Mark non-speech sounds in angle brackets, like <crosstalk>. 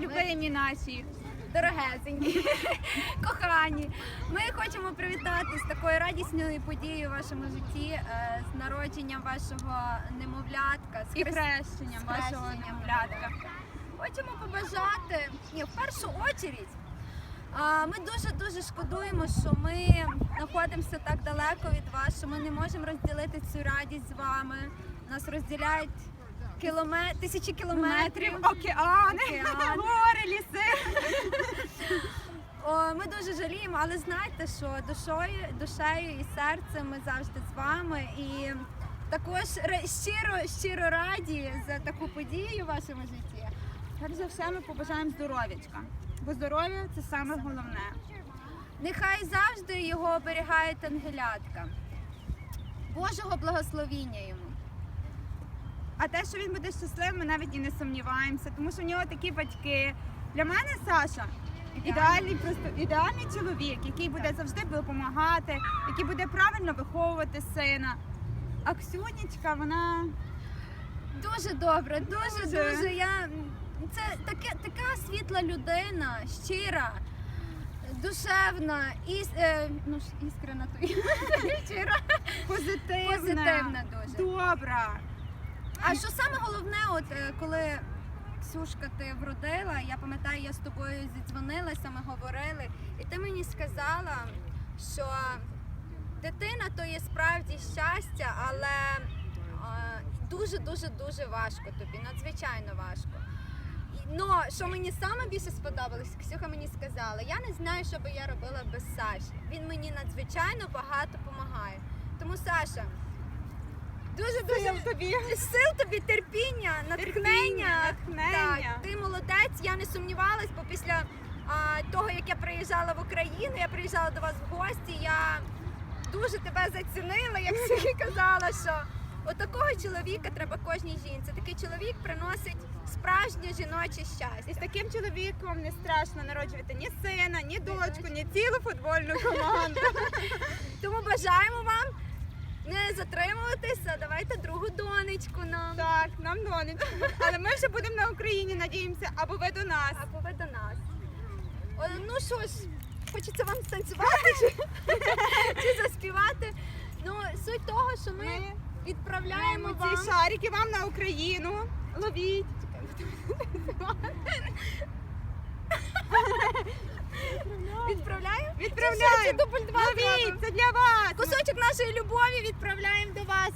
любимі наші. дорогесенькі, <laughs> кохані. Ми хочемо привітати з такою радісною подією в вашому житті, е, з народженням вашого немовлятка, з хрещенням вашого немовлятка. Хочемо побажати, ні, в першу очередь. Ми дуже дуже шкодуємо, що ми знаходимося так далеко від вас, що ми не можемо розділити цю радість з вами. Нас розділяють кілометри, тисячі кілометрів. океани, Океан. гори, ліси. О, ми дуже жаліємо, але знайте, що душою, душею і серцем ми завжди з вами. І також ре- щиро, щиро раді за таку подію в вашому житті. Перш за все, ми побажаємо здоров'ячка. Бо здоров'я це саме головне. Нехай завжди його оберігають ангелятка. Божого благословіння йому. А те, що він буде щасливим, ми навіть і не сумніваємося, тому що в нього такі батьки. Для мене Саша ідеальний, просто ідеальний чоловік, який буде завжди допомагати, який буде правильно виховувати сина. А Ксюнічка, вона Дуже добре, дуже Дуже. дуже. Я це таке, така світла людина, щира, душевна і е, ну іскрена то <laughs> позитивна, позитивна дуже. добра. А що саме головне, от е, коли Ксюшка, ти вродила, я пам'ятаю, я з тобою зідзвонилася, ми говорили, і ти мені сказала, що дитина то є справді щастя, але дуже дуже дуже важко тобі, надзвичайно важко. Ну, що мені саме більше сподобалось, Ксюха мені сказала, я не знаю, що би я робила без Саші. Він мені надзвичайно багато допомагає. Тому Саша, дуже дуже Сил тобі. сил тобі, терпіння, натхнення. натхнення. Так, ти молодець, я не сумнівалась, бо після а, того, як я приїжджала в Україну, я приїжджала до вас в гості, я дуже тебе зацінила, як <laughs> всі казала, що отакого чоловіка треба кожній жінці. Такий чоловік приносить справжнє жіноче щастя. І з таким чоловіком не страшно народжувати ні сина, ні дочку, ні цілу футбольну команду. <laughs> Тому бажаємо вам не затримуватися. Давайте другу донечку нам. Так, нам донечку. Але ми вже будемо на Україні, надіємося, або ви до нас. Або ви до нас. О, ну що ж, хочеться вам станцювати чи, <laughs> чи заспівати. Ну, суть того, що ми, Ми відправляємо вам. ці шарики вам на Україну. Ловіть. Відправляємо? Дубль два. Ловіть, це для вас. Кусочок нашої любові відправляємо до вас.